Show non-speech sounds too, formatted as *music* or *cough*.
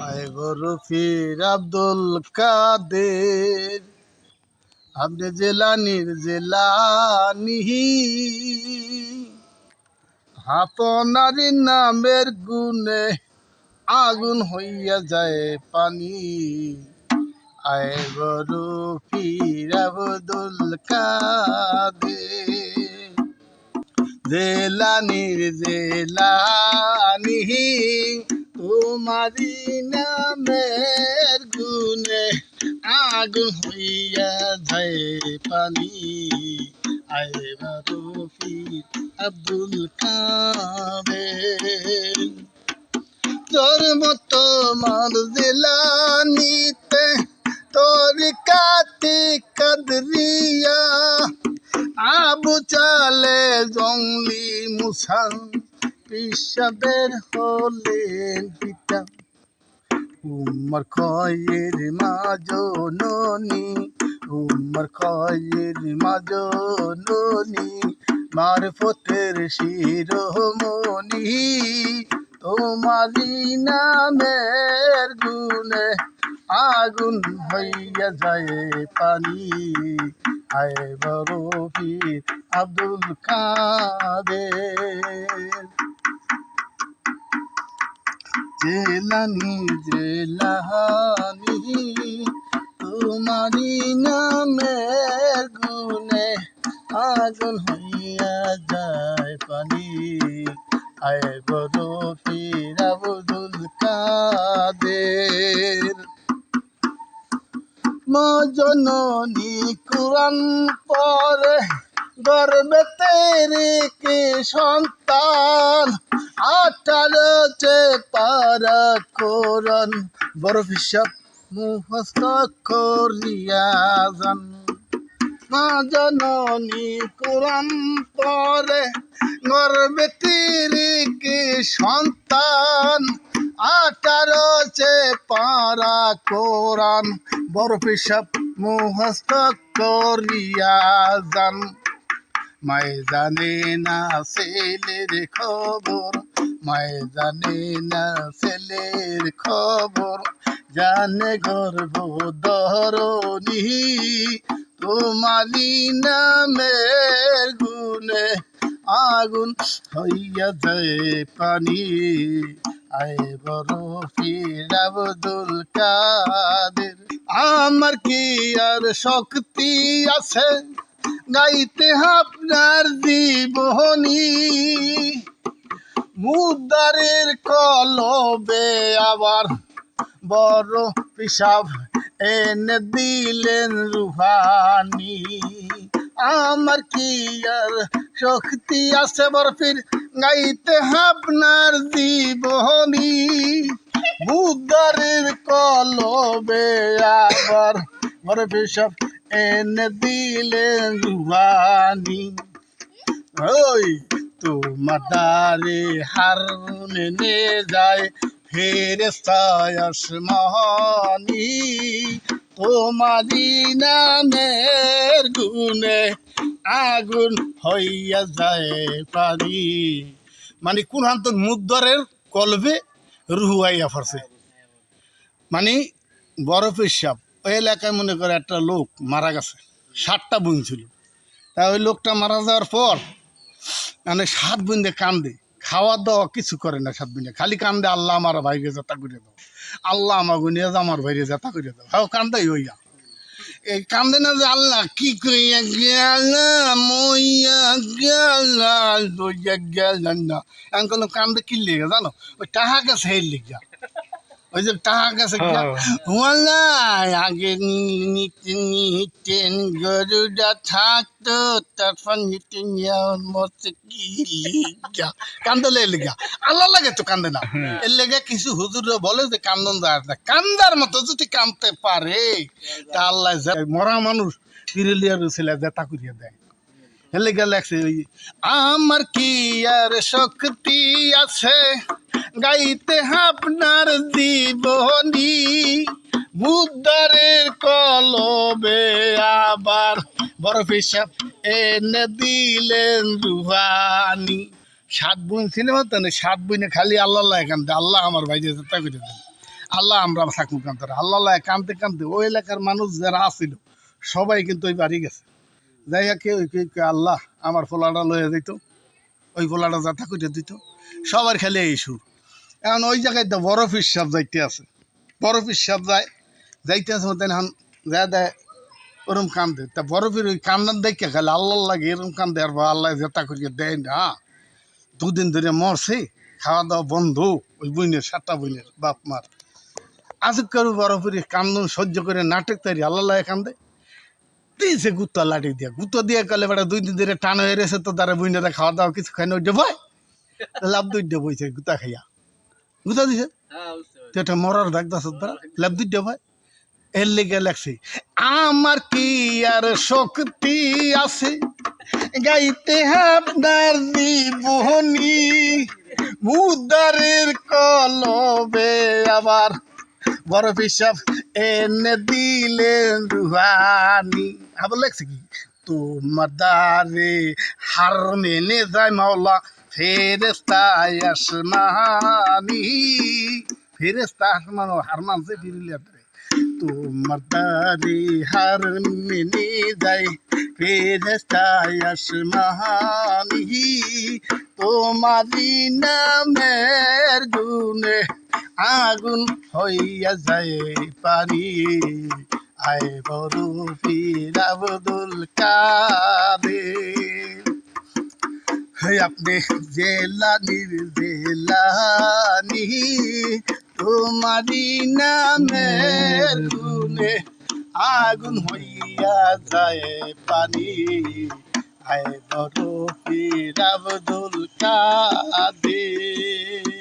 আয় গরু ফির আব্দুল কাদের। আপনি জেলানির জেলানি আপনারি নামের গুণে আগুন হইয়া যায় পানি। আয় গরু ফির আব্দুল কাদের। জেলানির জেলানি তোমারি নামের গুণে আগুন হইয়া যায় পানি। আয় রফি আব্দুল কাদের। তোর মতো মার জেলানিতে তোর কাতি কাদরিয়া। আবু চালে জঙ্গলি পিসাদের হলেন পিতা। উমর খয়ের মাজননি উমর খয়ের মাজননি, মারফতের শিরোমণি তোমারি নামের গুণে আগুন হইয়া যায় পানি। আয় বরফি আব্দুল কাদের। জেলানি জেলানি তোমারি নামের গুণে আগুন হইয়া যায় পানি। আয় বরফি আব্দুল কাদের। মজননী কুরান পরে গর্বেতে কি সন্তান? আঠারো চে পারা কোরআন, বড় হিসাব মুহস্ত করিয়া যান। মা জননী কোরআন পরে গর্বেতে রেখে সন্তান? আঠারো চে পারা কোরআন, বড় হিসাব মুহস্ত করিয়া যান। মায় জানে না ছেলের খবর জানে না ছেলের খবর। জানে গর্ভ ধরণী তোমারি নামের গুণে আগুন হইয়া যায় পানি। আয় বড় ফির আব্দুল কাদের, আমার কি আর শক্তি আছে? গাইতে আপনার জীবনী। মুদারের কলবে আবার বড় পিসাব এনে দিলেন রুহানি। আমার কি আর শক্তি আছে বরফির? গাইতে আপনার জীবনী। মুদারের কলবে আবার বড় পিসাব এনে দিলেন রুহানি ওই তোমার দারে হারুনে নে যায় ফেরেস্তায় আসমানি তোমারি নামের গুণে আগুন হইয়া যায় পারি মানে কোন হান্ত মুদ্দরের কলবে রুহু আইয়া ফারছে মানে বরফের সাপ ওই এলাকায় মনে করে একটা লোক মারা গেছে, সাতটা বোন ছিল। তা ওই লোকটা মারা যাওয়ার পর মানে সাত বোন কান্দে, খাওয়া দাওয়া কিছু করে না সাত বোনে খালি কান্দে, আল্লাহ আমার ভাইরে যাতা করে দাও, আল্লাহ আমার গুনিয়া আমার ভাইরে যাতা করে দাও। হ্যাঁ কান্দাই হইয়া। এই কান্দে না যে, আল্লাহ, কি কইয়া গেল মইয়া গেল লইয়া গেল না। এখন কান্দে কি লেগে জানো? ওই টাহা গেছে হের লেগে ওই যে টাকা গেছে আগে নিতে নিতেন গরুটা থাকতো তারপর নিতে নেওয়ার মতো কি লিগা? কান্দলে লিগা। আল্লাহ লাগে তো কান্দে না। এর লেগে কিছু হুজুর বলে যে কান্দন যায় না। কান্দার মতো যদি কান্দতে পারে তা আল্লাহ মরা মানুষ পিরিলিয়ার ছেলে জেতা করিয়া দেয়। ওই আমার কি আর শক্তি আছে? গাইতে আপনার জীবনী। বুদ্ধারের কলবে আবার বড় হিসাব এনে দিলেন রুহানি। সাত বোন সিনেমা তো না সাত বোনে খালি আল্লাহ এখান আল্লাহ আমার ভাই যেতে করে দেন। আল্লাহ আমরা থাকুন কানতে আল্লাহ কানতে কানতে ওই এলাকার মানুষ যারা আসছিল সবাই কিন্তু ওই বাড়ি গেছে। যাই হোক আল্লাহ আমার ফোলাটা লয়ে দিত, ওই ফোলাটা যাতা করে দিত। সবার খেলে এই সুর। এখন ওই জায়গায় তো বরফ হিসাব যাইতে আছে। বরফ হিসাব যায়, যাইতে আছে এখন যা দেয় ওরম কান্দে তা বরফের ওই কান্নার দেখে খালি আল্লাহ লাগে এরকম কান্দে আর বা আল্লাহ যেটা করিয়ে দেয় না। দুদিন ধরে মরছে খাওয়া দাওয়া বন্ধ, ওই বইনের, সাতটা বইনের বাপ মার আজক করু বরফের কান্দন সহ্য করে নাটক তৈরি আল্লাহ কান্দে দিয়েছে গুত্তা লাঠি দিয়া। গুত্তা দিয়ে কালে বেড়া দুই দিন ধরে টান হয়ে রয়েছে তো তারা বইনেরা খাওয়া দাওয়া কিছু খাই না ওইটা ভয় *laughs* লাভ দুইটা বইছে গুতা খাইয়া। গুতা দিছে? তো এটা মরার দাগ দাস লাভ দুইটা ভয় এর লেগে লাগছে আমার কি আর শক্তি আছে? গাইতে আপনার জীবনী মুদারের কলবে আবার বড় পিসাব এনে দিলেন রুহানি আবার লেখছে কি? তোমার দারে হার মেনে যায় মাওলা ফেরেস্তায় আসমানি। ফেরেস্তা আসমান হার মানছে ফিরিলে তোমার দারে হার মেনে যায় ফেরেস্তায় আসমানি। তোমারি নামের গুণে আগুন হইয়া যায় পারি আয় বড় পীর আব্দুল কাদের। আপনি জেলানির জেলানি তোমারি নামের গুণে আগুন হইয়া যায় পানি। আয় বড় পীর আব্দুল কাদের।